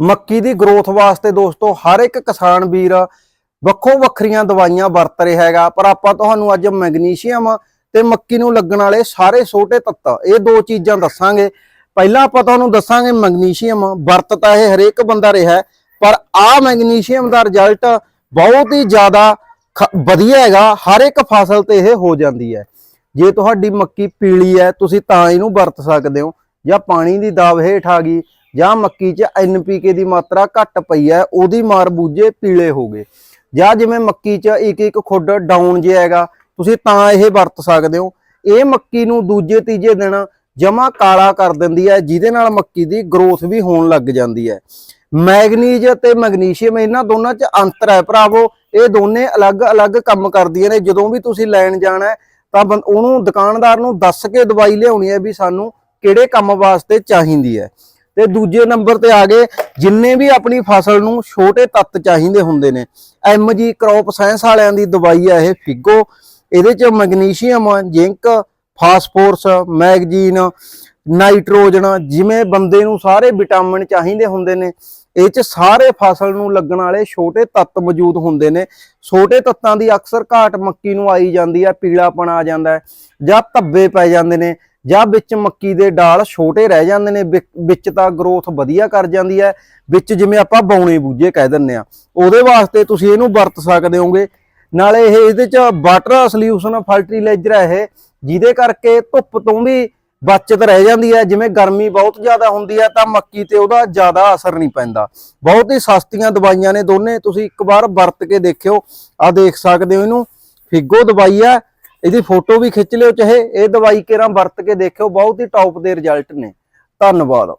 ਮੱਕੀ ਦੀ ਗਰੋਥ ਵਾਸਤੇ ਦੋਸਤੋ, ਹਰ ਇੱਕ ਕਿਸਾਨ ਵੀਰ ਵੱਖੋ ਵੱਖਰੀਆਂ ਦਵਾਈਆਂ ਵਰਤ ਰਿਹਾ ਹੈਗਾ। ਪਰ ਆਪਾਂ ਤੁਹਾਨੂੰ ਅੱਜ ਮੈਗਨੀਸ਼ੀਅਮ ਤੇ ਮੱਕੀ ਨੂੰ ਲੱਗਣ ਵਾਲੇ ਸਾਰੇ ਛੋਟੇ ਤੱਤ, ਇਹ ਦੋ ਚੀਜ਼ਾਂ ਦੱਸਾਂਗੇ। ਪਹਿਲਾਂ ਆਪਾਂ ਤੁਹਾਨੂੰ ਦੱਸਾਂਗੇ ਮੈਗਨੀਸ਼ੀਅਮ, ਵਰਤ ਤਾਂ ਇਹ ਹਰੇਕ ਬੰਦਾ ਰਿਹਾ ਪਰ ਆ ਮੈਗਨੀਸ਼ੀਅਮ ਦਾ ਰਿਜ਼ਲਟ ਬਹੁਤ ਹੀ ਜ਼ਿਆਦਾ ਖ- ਵਧੀਆ ਹੈਗਾ, ਹਰ ਇੱਕ ਫਸਲ ਤੇ ਇਹ ਹੋ ਜਾਂਦੀ ਹੈ। ਜੇ ਤੁਹਾਡੀ ਮੱਕੀ ਪੀਲੀ ਹੈ, ਤੁਸੀਂ ਤਾਂ ਇਹਨੂੰ ਵਰਤ ਸਕਦੇ ਹੋ, ਜਾਂ ਪਾਣੀ ਦੀ ਦਾਬ ਹੇਠ ਆ ਗਈ ਜਾਂ ਮੱਕੀ 'ਚ ਐਨਪੀਕੇ ਦੀ ਮਾਤਰਾ ਘੱਟ ਪਈ ਹੈ, ਉਹਦੀ ਮਾਰ ਬੂਝੇ ਪੀਲੇ ਹੋ ਗਏ। ਜਾਂ ਜਿਵੇਂ ਮੱਕੀ 'ਚ ਇੱਕ ਇੱਕ ਖੁੱਡ ਡਾਊਨ ਜਿਹਾ ਹੈਗਾ, ਤੁਸੀਂ ਤਾਂ ਇਹ ਵਰਤ ਸਕਦੇ ਹੋ। ਇਹ ਮੱਕੀ ਨੂੰ ਦੂਜੇ ਤੀਜੇ ਦਿਨ ਜਮਾ ਕਾਲਾ ਕਰ ਦਿੰਦੀ ਹੈ, ਜਿਹਦੇ ਨਾਲ ਮੱਕੀ ਦੀ ਗਰੋਥ ਵੀ ਹੋਣ ਲੱਗ ਜਾਂਦੀ ਹੈ। ਮੈਗਨੀਜ਼ ਤੇ ਮੈਗਨੀਸ਼ੀਅਮ, ਇਹਨਾਂ ਦੋਨਾਂ 'ਚ ਅੰਤਰ ਹੈ ਭਰਾਵੋ। ਇਹ ਦੋਨੇ ਅਲੱਗ-ਅਲੱਗ ਕੰਮ ਕਰਦੀਆਂ ਨੇ। ਜਦੋਂ ਵੀ ਤੁਸੀਂ ਲੈਣ ਜਾਣਾ ਤਾਂ ਬੰ- ਉਹਨੂੰ ਦੁਕਾਨਦਾਰ ਨੂੰ ਦੱਸ ਕੇ ਦਵਾਈ ਲਿਆਉਣੀ ਹੈ ਵੀ ਸਾਨੂੰ ਕਿਹੜੇ ਕੰਮ ਵਾਸਤੇ ਚਾਹੀਦੀ ਹੈ। ਤੇ ਦੂਜੇ ਨੰਬਰ ਤੇ ਆ ਗਏ, ਜਿੰਨੇ ਵੀ ਆਪਣੀ ਫਸਲ ਨੂੰ ਛੋਟੇ ਤੱਤ ਚਾਹੀਦੇ ਹੁੰਦੇ ਨੇ। ਐਮਜੀ ਕ੍ਰੌਪ ਸਾਇੰਸ ਵਾਲਿਆਂ ਦੀ ਦਵਾਈ ਹੈ ਇਹ, ਫਿਗੋ। ਇਹਦੇ ਚ ਮੈਗਨੀਸ਼ੀਅਮ, ਜ਼ਿੰਕ, ਫਾਸਫੋਰਸ, ਮੈਗਜੀਨ, ਨਾਈਟ੍ਰੋਜਨ, ਜਿਵੇਂ ਬੰਦੇ ਨੂੰ ਸਾਰੇ ਵਿਟਾਮਿਨ ਚਾਹੀਦੇ ਹੁੰਦੇ ਨੇ, ਇਹ ਚ ਸਾਰੇ ਫਸਲ ਨੂੰ ਲੱਗਣ ਵਾਲੇ ਛੋਟੇ ਤੱਤ ਮੌਜੂਦ ਹੁੰਦੇ ਨੇ। ਛੋਟੇ ਤੱਤਾਂ ਦੀ ਅਕਸਰ ਘਾਟ ਮੱਕੀ ਨੂੰ ਆਈ ਜਾਂਦੀ ਹੈ ਪੀਲਾਪਣ ਆ ਜਾਂਦਾ ਹੈ ਜਾਂ ਧੱਬੇ ਪੈ ਜਾਂਦੇ ਨੇ। ਜਾਂ ਵਿੱਚ ਮੱਕੀ ਦੇ ਡਾਲ ਛੋਟੇ ਰਹਿ ਜਾਂਦੇ ਨੇ ਵਿੱਚ ਤਾਂ ਗਰੋਥ ਵਧੀਆ ਕਰ ਜਾਂਦੀ ਹੈ, ਵਿੱਚ ਜਿਵੇਂ ਆਪਾਂ ਬੌਣੇ ਬੂਝੇ ਕਹਿ ਦਿੰਨੇ ਆ ਉਹਦੇ ਵਾਸਤੇ ਤੁਸੀਂ ਇਹਨੂੰ ਵਰਤ ਸਕਦੇ ਹੋਗੇ। ਨਾਲੇ ਇਹ ਇਹਦੇ ਚ ਵਾਟਰ ਸੋਲਿਊਸ਼ਨ ਫਰਟੀਲਾਈਜ਼ਰ ਹੈ ਇਹ, ਜਿਹਦੇ ਕਰਕੇ ਧੁੱਪ ਤੋਂ ਵੀ ਬਚਤ ਰਹਿ ਜਾਂਦੀ ਹੈ। ਜਿਵੇਂ ਗਰਮੀ ਬਹੁਤ ਜ਼ਿਆਦਾ ਹੁੰਦੀ ਹੈ, ਤਾਂ ਮੱਕੀ ਤੇ ਉਹਦਾ ਜ਼ਿਆਦਾ ਅਸਰ ਨਹੀਂ ਪੈਂਦਾ। ਬਹੁਤ ਹੀ ਸਸਤੀਆਂ ਦਵਾਈਆਂ ਨੇ ਦੋਨੇ, ਤੁਸੀਂ ਇੱਕ ਵਾਰ ਵਰਤ ਕੇ ਦੇਖਿਓ ਆ ਦੇਖ ਸਕਦੇ ਹੋ ਇਹਨੂੰ। ਫਿਗੋ ਦਵਾਈ ਹੈ ਇਹਦੀ ਫੋਟੋ ਵੀ ਖਿੱਚ ਲਿਓ ਚਾਹੇ ਇਹ ਦਵਾਈ ਕੇਰਾਂ ਵਰਤ ਕੇ ਦੇਖਿਓ, ਬਹੁਤ ਹੀ ਟੌਪ ਦੇ ਰਿਜ਼ਲਟ ਨੇ। ਧੰਨਵਾਦ।